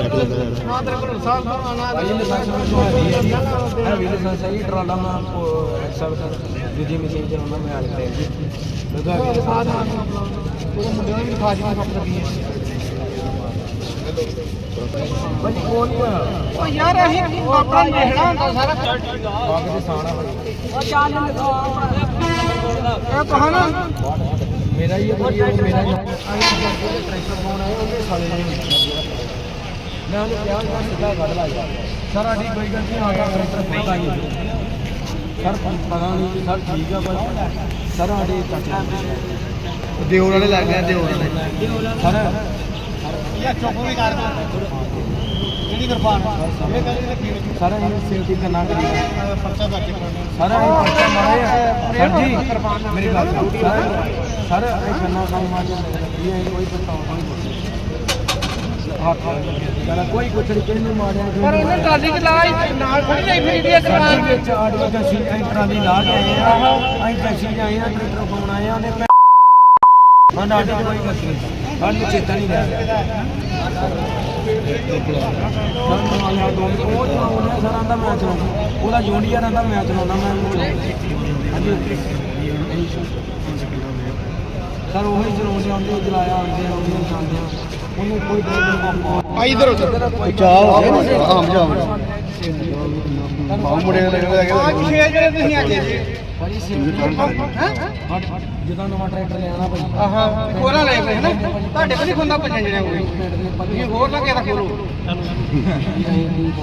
ਨਾ ਤੇਰੇ ਕੋਲ ਸਾਲ ਤੋਂ ਆਣਾ ਭਾਈ ਲਾਇਸੈਂਸ ਮੈਨੂੰ ਹੈਗੀ ਹੈ ਜੀ ਹੈ ਵੀ ਲਾਇਸੈਂਸ ਹੈ ਜੀ ਟਰਾਲਾ ਮੈਂ ਐਕਸਲ ਦੂਜੀ ਮਸ਼ੀਨ ਚਲਾਉਣਾ ਮੈਂ ਆਲੇ ਤੇ ਜੀ ਲਗਾ ਕੇ ਸਾਧ ਉਹ ਮੁੰਡੇ ਨੂੰ ਵੀ ਖਾ ਜੀ ਕੰਮ ਮੈਂ ਉਹਨੂੰ ਕਿਹਾ ਮੈਂ ਸਿੱਧਾ ਕੱਢ ਲਾ ਸਰ ਸਾਡੀ ਕੋਈ ਗਲਤੀ ਨਹੀਂ ਆਗਾ ਟਰੈਕਟਰ ਫੋਨ ਆਈ ਸਰ ਪਤਾ ਨਹੀਂ ਸਰ ਠੀਕ ਆ ਪਰ ਸਰ ਸਾਡੇ ਚਾਚੇ ਦਿਓਰ ਵਾਲੇ ਲੱਗ ਗਏ ਦਿਓਰ ਵਾਲੇ। ਸਰ ਇਹ ਚੁੱਪ ਵੀ ਕਰ ਦੋ। ਜਿਹੜੀ ਕਿਰਪਾਨ ਇਹ ਰੱਖੀ ਵਿੱਚ ਸਰ ਇਹ ਸੇਫਟੀ ਕਰਨਾ ਕਰੀ। ਪਰਚਾ ਦਰਜ ਕਰਾਉਣਾ। ਸਰ ਇਹ ਪਰਚਾ ਮਾਰੇ ਆ ਸਰ ਜੀ ਮੇਰੀ ਗੱਲ ਸੁਣੋ। ਸਰ ਸਰ ਇਹ ਗੰਨਾ ਕੰਮ ਮਾਰ ਜਾਂਦੇ ਇਹ ਕੋਈ ਪਛਤਾਵਾ ਨਹੀਂ ਕਹਿੰਦਾ ਕੋਈ ਕੁਛ ਨਹੀਂ ਕਿਹਨੂੰ ਮਾਰਿਆ ਪਰ ਉਹਨੇ ਟਰਾਲੀ ਚ ਲਾਈ ਨਾਲ ਖੜੀ ਜਾਈ ਫਿਰ ਇਹਦੀ ਕਿਰਪਾਨ ਵਿੱਚ ਆੜੀ ਦਸੀ ਐਂਟਰਾਂ ਦੀ ਲਾ ਕੇ ਆਏ ਆ ਅਸੀਂ ਦਸੀ ਆਏ ਆ ਟਰੈਕਟਰ ਪਾਉਣ ਆਏ ਆ ਉਹਨੇ ਮੈਂ ਹਾਂ ਨਾਟਕ ਕੋਈ ਗਲਤੀ ਨਹੀਂ ਸਾਨੂੰ ਚੇਤਾ ਨਹੀਂ ਰਿਹਾ ਦੋ ਉਹਦਾ ਜੂਨੀਅਰ ਆਂਦਾ ਮੈਂ ਚਲਾਉਂਦਾ ਮੈਂ ਹਾਂਜੀ। ਸਰ ਉਹ ਹੀ ਚਲਾਉਂਦੇ ਆਉਂਦੇ ਚਲਾਇਆ ਆਉਂਦੇ ਆਉਂਦੇ ਜਾਂਦੇ ਆ ਕੋਈ ਇਧਰ ਉਧਰ। ਚਾਹ ਆਮ ਜਾਮ ਬਾਹੂ ਮੁੰਡੇ ਦੇ ਲੱਗੇ ਆ ਛੇ ਜਿਹੜੇ ਤੁਸੀਂ ਆ ਗਏ ਭਾਜੀ ਜਦੋਂ ਨਵਾਂ ਟਰੈਕਟਰ ਲਿਆਣਾ ਭਾਈ ਆਹਾ ਕੋਲਾ ਲੈ ਗਏ ਨਾ। ਤੁਹਾਡੇ ਕੋਲ ਨਹੀਂ ਖੁੰਦਾ ਭੱਜਣ ਜਿਹੜੇ ਹੋਏ ਤੁਸੀਂ ਹੋਰ ਨਾ ਕਿਹਦਾ ਖੋਲੋ।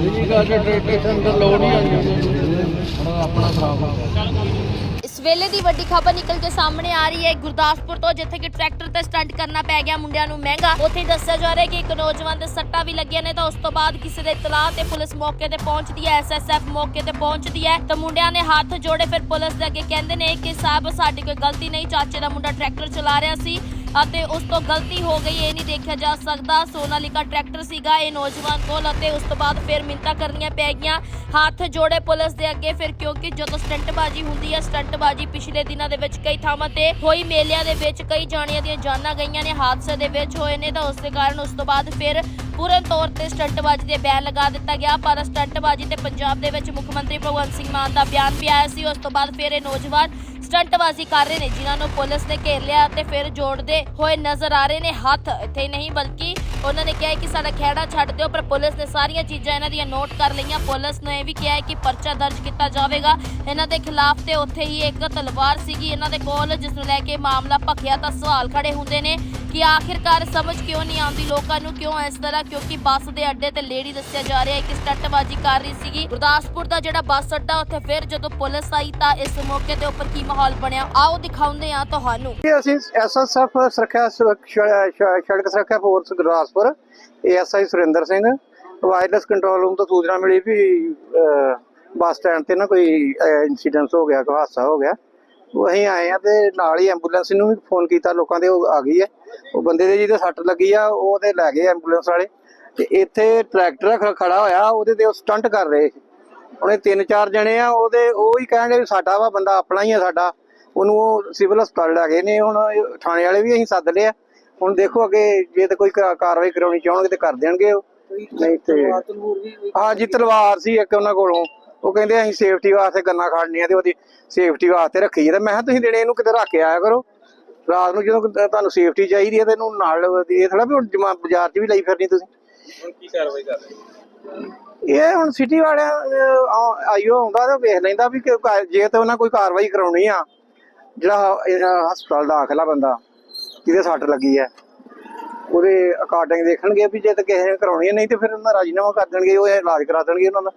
ਇਹ ਗੱਲ ਟਰੈਕਟਰ ਅੰਦਰ ਲੋਡ ਨਹੀਂ ਆਈ ਆਪਣਾ ਖਰਾਬ ਆ। ਵੇਲੇ ਦੀ ਵੱਡੀ ਖਬਰ ਨਿਕਲ ਕੇ ਸਾਹਮਣੇ ਆ ਰਹੀ ਹੈ। ਗੁਰਦਾਸਪੁਰ ਤੋਂ, ਜਿੱਥੇ ਕਿ ਟਰੈਕਟਰ ਤੇ ਸਟੰਟ ਕਰਨਾ ਪੈ ਗਿਆ ਮੁੰਡਿਆਂ ਨੂੰ ਮਹਿੰਗਾ। ਉੱਥੇ ਦੱਸਿਆ ਜਾ ਰਿਹਾ ਕਿ ਇੱਕ ਨੌਜਵਾਨ ਦੇ ਸੱਟਾਂ ਵੀ ਲੱਗੀਆਂ ਨੇ, ਤਾਂ ਉਸ ਤੋਂ ਬਾਅਦ ਕਿਸੇ ਦੇ ਇਤਲਾਹ ਤੇ ਪੁਲਿਸ ਮੌਕੇ ਤੇ ਪਹੁੰਚਦੀ ਹੈ। ਐਸਐਸਐਫ ਮੌਕੇ ਤੇ ਪਹੁੰਚਦੀ ਹੈ। ਤਾਂ ਮੁੰਡਿਆਂ ਨੇ ਹੱਥ ਜੋੜੇ, ਫਿਰ ਪੁਲਿਸ ਦੇ ਅੱਗੇ ਕਹਿੰਦੇ ਨੇ ਕਿ ਸਾਹਿਬ, ਸਾਡੀ ਕੋਈ ਗਲਤੀ ਨਹੀਂ, ਚਾਚੇ ਦਾ ਮੁੰਡਾ ਟਰੈਕਟਰ ਚਲਾ ਰਿਹਾ ਸੀ। ਅਤੇ ਉਸ ਤੋਂ ਗਲਤੀ ਹੋ ਗਈ, ਇਹ ਨਹੀਂ ਦੇਖਿਆ ਜਾ ਸਕਦਾ। ਸੋਨਾਲੀਕਾ ਟਰੈਕਟਰ ਸੀਗਾ ਇਹ ਨੌਜਵਾਨ ਕੋਲ ਅਤੇ ਉਸ ਤੋਂ ਬਾਅਦ ਫਿਰ ਮਿੰਤਾ ਕਰਨੀਆਂ ਪੈ ਗਈਆਂ। ਹੱਥ ਜੋੜੇ ਪੁਲਿਸ ਦੇ ਅੱਗੇ ਫਿਰ ਕਿਉਂਕਿ ਜਦੋਂ ਸਟੰਟਬਾਜ਼ੀ ਹੁੰਦੀ ਹੈ, ਸਟੰਟਬਾਜ਼ੀ ਪਿਛਲੇ ਦਿਨਾਂ ਦੇ ਵਿੱਚ ਕਈ ਥਾਵਾਂ ਤੇ ਹੋਈ। ਮੇਲਿਆਂ ਦੇ ਵਿੱਚ ਕਈ ਜਾਣਿਆਂ ਦੀਆਂ ਜਾਨਾਂ ਗਈਆਂ ਨੇ, ਹਾਦਸੇ ਦੇ ਵਿੱਚ ਹੋਏ ਨੇ ਤਾਂ ਉਸ ਦੇ ਕਾਰਨ ਉਸ ਤੋਂ ਬਾਅਦ ਫਿਰ ਪੂਰਨ ਤੌਰ ਤੇ ਸਟੰਟਬਾਜ਼ੀ ਦੇ ਬੈਨ ਲਗਾ ਦਿੱਤਾ ਗਿਆ, ਪਰ ਸਟੰਟਬਾਜ਼ੀ ਤੇ ਪੰਜਾਬ ਦੇ ਵਿੱਚ ਮੁੱਖ ਮੰਤਰੀ ਭਗਵੰਤ ਸਿੰਘ ਮਾਨ ਦਾ ਬਿਆਨ ਵੀ ਆਇਆ ਸੀ। ਉਸ ਤੋਂ ਬਾਅਦ ਫਿਰ ਇਹ ਨੌਜਵਾਨ ਸਟੰਟਬਾਜ਼ੀ ਕਰ ਰਹੇ ਨੇ, ਜਿਨ੍ਹਾਂ ਨੂੰ ਪੁਲਿਸ ਨੇ ਘੇਰ ਲਿਆ ਤੇ ਫਿਰ ਜੋੜਦੇ ਹੋਏ ਨਜ਼ਰ ਆ ਰਹੇ ਨੇ। ਹੱਥ ਇੱਥੇ ਨਹੀਂ, ਬਲਕਿ ਉਹਨਾਂ ਨੇ ਕਿਹਾ ਕਿ ਸਾਡਾ ਖਹਿੜਾ ਛੱਡ ਦਿਓ, ਪਰ ਪੁਲਿਸ ਨੇ ਸਾਰੀਆਂ ਚੀਜ਼ਾਂ ਇਹਨਾਂ ਦੀਆਂ ਨੋਟ ਕਰ ਲਈਆਂ। ਪੁਲਿਸ ਨੇ ਇਹ ਵੀ ਕਿਹਾ ਕਿ ਪਰਚਾ ਦਰਜ ਕੀਤਾ ਜਾਵੇਗਾ। ਇਹਨਾਂ ਦੇ ਖਿਲਾਫ ਤੇ ਉੱਥੇ ਹੀ ਇੱਕ ਤਲਵਾਰ ਸੀਗੀ। ਇਹਨਾਂ ਦੇ ਕੋਲ ਜਿਸ ਨੂੰ ਲੈ ਕੇ ਮਾਮਲਾ ਭਖਿਆ ਤਾਂ ਸਵਾਲ ਖੜੇ ਹੁੰਦੇ ਨੇ ਕਿ ਆਖਿਰਕਾਰ ਸਮਝ ਕਿਉਂ ਨਹੀਂ ਆਉਂਦੀ ਲੋਕਾਂ ਨੂੰ ਕਿਉਂ ਇਸ ਤਰ੍ਹਾਂ? ਕਿਉਂਕਿ ਬੱਸ ਦੇ ਅੱਡੇ ਤੇ ਲੇਡੀ ਦੱਸਿਆ ਜਾ ਰਿਹਾ ਹੈ ਕਿ ਸਟੰਟਬਾਜ਼ੀ ਕਰ ਰਹੀ ਸੀਗੀ। ਗੁਰਦਾਸਪੁਰ ਦਾ ਜਿਹੜਾ ਬੱਸ ਅੱਡਾ, ਉੱਥੇ ਫਿਰ ਜਦੋਂ ਪੁਲਿਸ ਆਈ ਤਾਂ ਇਸ ਮੌਕੇ ਦੇ ਉੱਪਰ ਕੀ ਮਾਹੌਲ ਬਣਿਆ? ਆਓ ਦਿਖਾਉਂਦੇ ਆ ਤੁਹਾਨੂੰ। ਅਸੀਂ ਐਸਐਸਐਫ ਸੁਰੱਖਿਆ ਸੜਕ ਸੁਰੱਖਿਆ force Gurdaspur ASI Surinder Singh. Wireless control room ਤੋਂ ਸੂਚਨਾ ਮਿਲੀ ਵੀ ਬੱਸ ਸਟੈਂਡ ਤੇ ਨਾ ਕੋਈ ਇਨਸੀਡੈਂਟ ਹੋ ਗਿਆ, ਕੋਈ ਹਾਦਸਾ ਹੋ ਗਿਆ। ਅਸੀਂ ਆਏ ਆ ਤੇ ਨਾਲ ਹੀ ਐਂਬੂਲੈਂਸ ਨੂੰ ਵੀ ਫੋਨ ਕੀਤਾ, ਲੋਕਾਂ ਦੇ ਉਹ ਆ ਗਈ ਹੈ। ਉਹ ਬੰਦੇ ਦੇ ਜਿਹਦੇ ਸੱਟ ਲੱਗੀ ਆ, ਉਹ ਤੇ ਲੈ ਗਏ ਐਂਬੂਲੈਂਸ ਵਾਲੇ। ਤੇ ਇੱਥੇ ਟਰੈਕਟਰ ਖੜਾ ਹੋਇਆ, ਉਹਦੇ ਤੇ ਉਹ ਸਟੰਟ ਕਰ ਰਹੇ ਸੀ। ਉਹਨੇ ਤਿੰਨ ਚਾਰ ਜਣੇ ਆ, ਉਹਦੇ ਉਹ ਹੀ ਕਹਿੰਦੇ ਵੀ ਸਾਡਾ ਵਾ, ਬੰਦਾ ਆਪਣਾ ਹੀ ਆ ਸਾਡਾ। ਉਹਨੂੰ ਉਹ ਸਿਵਲ ਹਸਪਤਾਲ ਲੈ ਗਏ ਨੇ, ਹੁਣ ਥਾਣੇ ਵਾਲੇ ਵੀ ਅਸੀਂ ਸੱਦ ਲਿਆ ਹੁਣ ਦੇਖੋ ਅੱਗੇ ਜੇ ਤੇ ਕੋਈ ਕਾ- ਕਾਰਵਾਈ ਕਰਾਉਣੀ ਚਾਹਣਗੇ ਤੇ ਕਰ ਦੇਣਗੇ ਉਹ। ਨਹੀਂ ਤੇ ਹਾਂ ਜੀ ਤਲਵਾਰ ਸੀ ਇੱਕ ਉਹਨਾਂ ਕੋਲੋਂ। ਉਹ ਕਹਿੰਦੇ ਅਸੀਂ ਸੇਫਟੀ ਵਾਸਤੇ ਗੰਨਾ ਖੜਨੀਆਂ ਤੇ ਉਹਦੀ ਸੇਫਟੀ ਵਾਸਤੇ ਰੱਖੀ ਹੈ ਤੇ ਮੈਂ ਕਿਹਾ ਤੁਸੀਂ ਦਿਨੇ ਇਹਨੂੰ ਕਿਤੇ ਰੱਖ ਕੇ ਆਇਆ ਕਰੋ। ਰਾਤ ਨੂੰ ਜਦੋਂ ਕਿਤੇ ਤੁਹਾਨੂੰ ਸੇਫਟੀ ਚਾਹੀਦੀ ਹੈ ਤੇ ਇਹਨੂੰ ਨਾਲ ਇਹ ਥੋੜਾ ਵੀ ਹੁਣ ਜਮਾ ਬਾਜ਼ਾਰ 'ਚ ਵੀ ਲਈ ਫਿਰਨੀ ਤੁਸੀਂ। ਇਹ ਹੁਣ ਸਿਟੀ ਵਾਲਿਆਂ ਅਹ, ਆ- ਆਈਓ ਆਉਂਦਾ ਤੇ ਵੇਖ ਲੈਂਦਾ ਵੀ ਕਿ ਕਾ- ਜੇ ਤੇ ਉਹਨਾਂ ਕੋਈ ਕਾਰਵਾਈ ਕਰਾਉਣੀ ਆ ਜਿਹੜਾ ਇਹ ਹਸਪਤਾਲ ਦਾਖਲ ਆ ਬੰਦਾ। ਜਿਹਦੇ ਸੱਟ ਲੱਗੀ ਹੈ? ਉਹਦੇ ਅਕਾਰਡਿੰਗ ਦੇਖਣਗੇ ਵੀ ਜੇ ਤੇ ਕਿਸੇ ਨੇ ਕਰਾਉਣੀ ਹੈ, ਨਹੀਂ ਤੇ ਫਿਰ ਉਹਨਾਂ ਦਾ ਰਾਜੀਨਾਮਾ ਕਰ ਦੇਣਗੇ, ਉਹ ਇਲਾਜ ਕਰਾ ਦੇਣਗੇ ਉਹਨਾਂ ਦਾ।